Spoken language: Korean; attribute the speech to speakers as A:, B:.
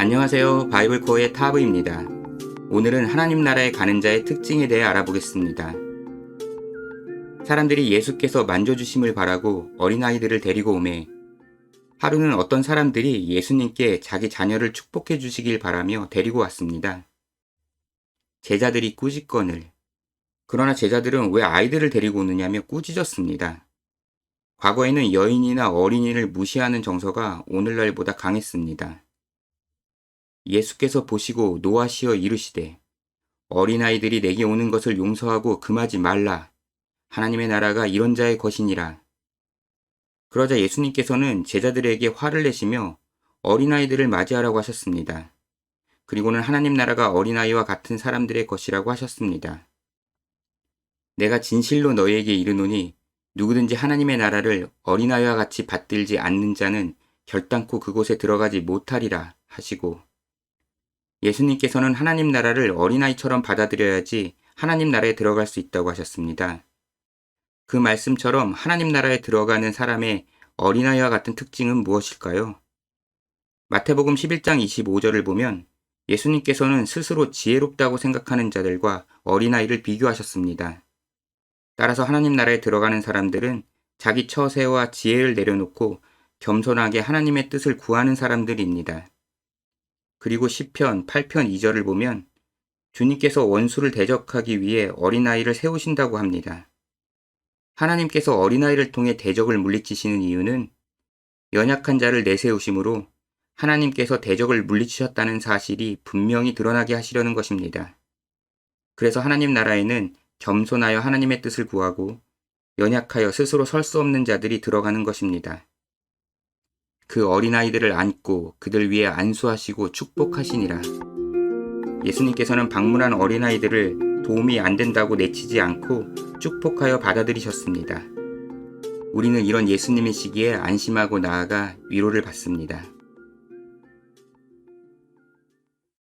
A: 안녕하세요. 바이블 코어의 타브입니다. 오늘은 하나님 나라에 가는 자의 특징에 대해 알아보겠습니다. 사람들이 예수께서 만져주심을 바라고 어린아이들을 데리고 오매 하루는 어떤 사람들이 예수님께 자기 자녀를 축복해 주시길 바라며 데리고 왔습니다. 제자들이 꾸짖건을 그러나 제자들은 왜 아이들을 데리고 오느냐며 꾸짖었습니다. 과거에는 여인이나 어린이를 무시하는 정서가 오늘날보다 강했습니다. 예수께서 보시고 노하시어 이르시되 어린아이들이 내게 오는 것을 용서하고 금하지 말라. 하나님의 나라가 이런 자의 것이니라. 그러자 예수님께서는 제자들에게 화를 내시며 어린아이들을 맞이하라고 하셨습니다. 그리고는 하나님 나라가 어린아이와 같은 사람들의 것이라고 하셨습니다. 내가 진실로 너희에게 이르노니 누구든지 하나님의 나라를 어린아이와 같이 받들지 않는 자는 결단코 그곳에 들어가지 못하리라 하시고 예수님께서는 하나님 나라를 어린아이처럼 받아들여야지 하나님 나라에 들어갈 수 있다고 하셨습니다. 그 말씀처럼 하나님 나라에 들어가는 사람의 어린아이와 같은 특징은 무엇일까요? 마태복음 11장 25절을 보면 예수님께서는 스스로 지혜롭다고 생각하는 자들과 어린아이를 비교하셨습니다. 따라서 하나님 나라에 들어가는 사람들은 자기 처세와 지혜를 내려놓고 겸손하게 하나님의 뜻을 구하는 사람들입니다. 그리고 시편 8편 2절을 보면 주님께서 원수를 대적하기 위해 어린아이를 세우신다고 합니다. 하나님께서 어린아이를 통해 대적을 물리치시는 이유는 연약한 자를 내세우심으로 하나님께서 대적을 물리치셨다는 사실이 분명히 드러나게 하시려는 것입니다. 그래서 하나님 나라에는 겸손하여 하나님의 뜻을 구하고 연약하여 스스로 설 수 없는 자들이 들어가는 것입니다. 그 어린아이들을 안고 그들 위에 안수하시고 축복하시니라. 예수님께서는 방문한 어린아이들을 도움이 안 된다고 내치지 않고 축복하여 받아들이셨습니다. 우리는 이런 예수님의 시기에 안심하고 나아가 위로를 받습니다.